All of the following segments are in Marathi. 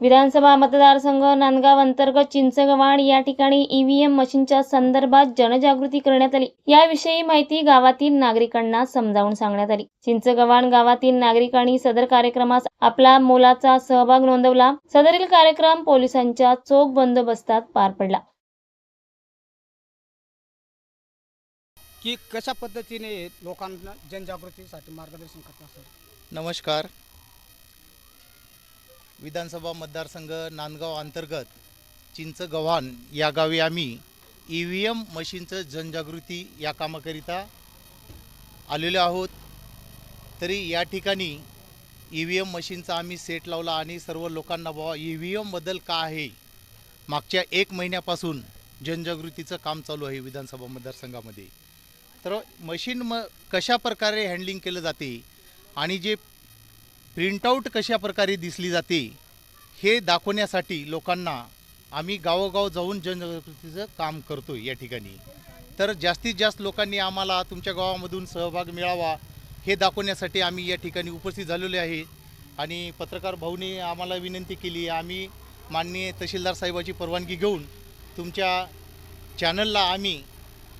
विधानसभा मतदारसंघ नांदगाव अंतर्गत चिंचगव्हाण या ठिकाणी ईव्हीएम मशीनच्या संदर्भात जनजागृती करण्यात आली. याविषयी माहिती गावातील नागरिकांना समजावून सांगण्यात आली. चिंचगव्हाण गावातील नागरिकांनी सदर कार्यक्रमास आपला मोलाचा सहभाग नोंदवला. सदरील कार्यक्रम पोलिसांच्या चोख बंदोबस्तात पार पडला. की कशा पद्धतीने लोकांना जनजागृतीसाठी मार्गदर्शन करतात नमस्कार. विधानसभा मतदारसंघ नांदगाव अंतर्गत चिंचगव्हाण या गावी आम्ही ई व्ही एम मशीनचं जनजागृती या कामाकरिता आलेलो आहोत. तरी या ठिकाणी ई व्ही एम मशीनचा आम्ही सेट लावला आणि सर्व लोकांना बाबा ई व्ही एमबद्दल का आहे? मागच्या एक महिन्यापासून जनजागृतीचं काम चालू आहे विधानसभा मतदारसंघामध्ये. तर मशीन म कशा प्रकारे हँडलिंग केलं जाते आणि जे प्रिंटआउट कशा प्रकारे दिसली जाते हे दाखवण्यासाठी लोकांना आम्ही गावोगाव जाऊन जनजागृतीचं काम करतो या ठिकाणी. तर जास्तीत जास्त लोकांनी आम्हाला तुमच्या गावामधून सहभाग मिळावा हे दाखवण्यासाठी आम्ही या ठिकाणी उपस्थित झालेले आहे. आणि पत्रकार भाऊने आम्हाला विनंती केली आम्ही माननीय तहसीलदार साहेबाची परवानगी घेऊन तुमच्या चॅनलला आम्ही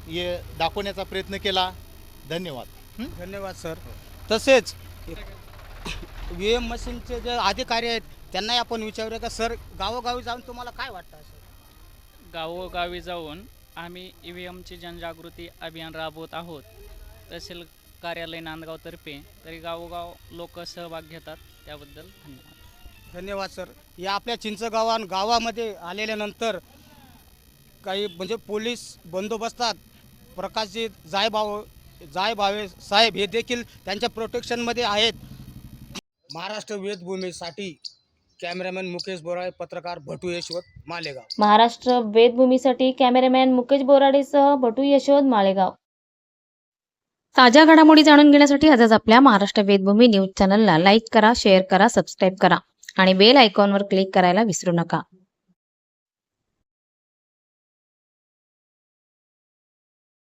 हे दाखवण्याचा प्रयत्न केला. धन्यवाद? धन्यवाद सर. तसेच व्ही एम मशीनचे जे अधिकारी आहेत त्यांनाही आपण विचारूया का सर गावोगावी जाऊन तुम्हाला काय वाटतं सर गावोगावी जाऊन आम्ही ई व्ही एमची जनजागृती अभियान राबवत आहोत. तहसील कार्यालय नांदगावतर्फे तरी गावोगाव लोक सहभाग घेतात. त्याबद्दल धन्यवाद. धन्यवाद सर. या आपल्या चिंचगावान गावामध्ये आलेल्यानंतर काही म्हणजे पोलीस बंदोबस्तात प्रकाशजी जायभाव जायभावे साहेब हे देखील त्यांच्या प्रोटेक्शनमध्ये आहेत. महाराष्ट्र वेदभूमीसाठी कॅमेरामॅन मुकेश बोराळे पत्रकार भटू यशवंत मालेगाव. महाराष्ट्र वेदभूमीसाठी कॅमेरामॅन मुकेश बोराडेसह भटू यशवंत मालेगाव. ताज्या घडामोडी जाणून घेण्यासाठी आजच आपल्या महाराष्ट्र वेदभूमी न्यूज चॅनलला लाईक करा शेअर करा सबस्क्राईब करा आणि बेल आयकॉनवर क्लिक करायला विसरू नका.